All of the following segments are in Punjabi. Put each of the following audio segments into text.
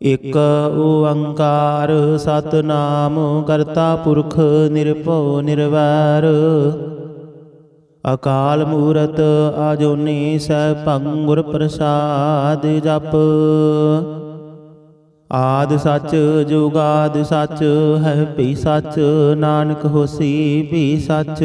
ਇਕ ਓੰਕਾਰ ਸਤਨਾਮ ਕਰਤਾ ਪੁਰਖ ਨਿਰਭਉ ਨਿਰਵੈਰ। ਅਕਾਲ ਮੂਰਤ ਆਜੋਨੀ ਸੈਭੰ ਗੁਰ ਪ੍ਰਸਾਦ ਜਪ। ਆਦ ਸੱਚ ਜੁਗਾਦ ਸੱਚ ਹੈ ਭੀ ਸੱਚ, ਨਾਨਕ ਹੋਸੀ ਭੀ ਸੱਚ।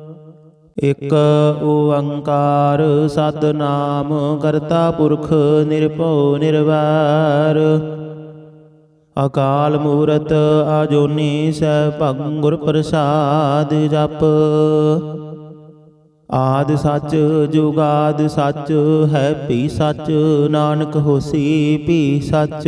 ਇਕ ਓੰਕਾਰ ਸਤਨਾਮ ਕਰਤਾ ਪੁਰਖ ਨਿਰਭਉ ਨਿਰਵੈਰ। ਅਕਾਲ ਮੂਰਤ ਆਜੋਨੀ ਸੈਭੰ ਗੁਰ ਪ੍ਰਸਾਦ ਜਪ। ਆਦ ਸੱਚ ਜੁਗਾਦ ਸੱਚ ਹੈ ਭੀ ਸੱਚ, ਨਾਨਕ ਹੋਸੀ ਭੀ ਸੱਚ।